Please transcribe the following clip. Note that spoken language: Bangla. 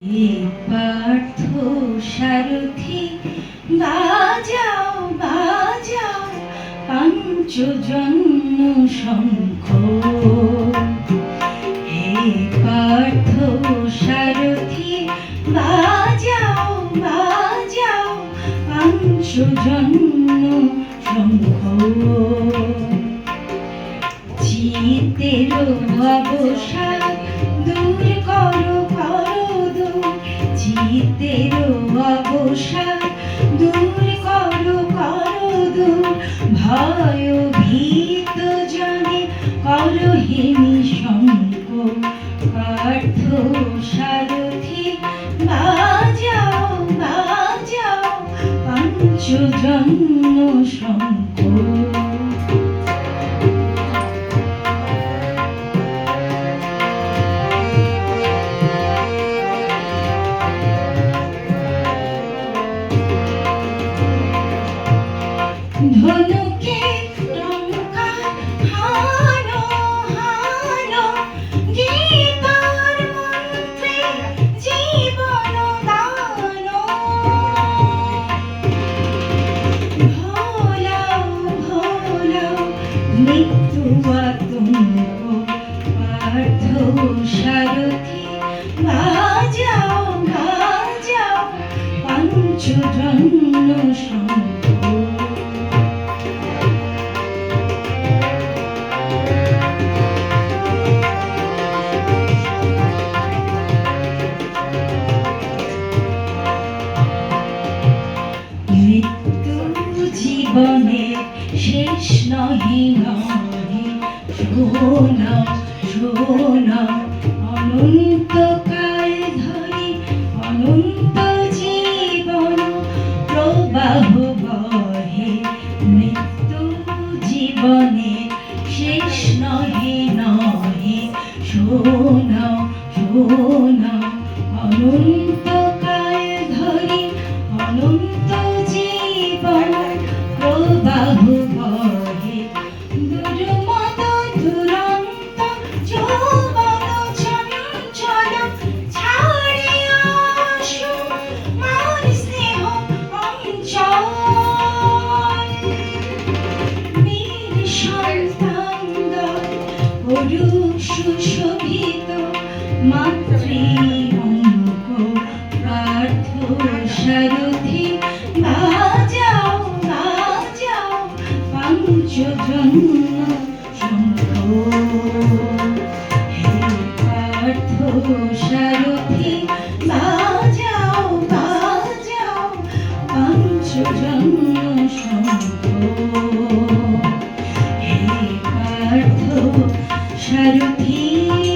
পার্থ সারথি, বাজাও বাজাও, পাঞ্চজন্য শঙ্খ। হে পার্থ সারথি, বাজাও বাজাও, পাঞ্চজন্য শঙ্খ। চিতের অবসাদ দূর করো করো। চিতের অবসাদ দূর করো ভয় ভীত জনে করো শঙ্ক পার্থ সারথি, বাজাও বাজাও। পঞ্চজন্য শঙ্খ মৃত্যু আতঙ্ক পার্থ সারথি বাজাও বাজাও পঞ্চজন্য মৃত্যু জীবনের শেষ নহি নহি, শোনা শোনা, অনন্তকাল ধরি, অনন্ত জীবন প্রবাহ বহে, মৃত্যু জীবনের শেষ নহে নহে, শোনা শোনা পুরুষ সুশোভিত মাতৃ অঙ্ক পার্থ সারথি, বাজাও বাজাও পঞ্চজন্য সারথি বাজাও বাজাও পঞ্চজন্য শঙ্খ হে পার্থ সারথি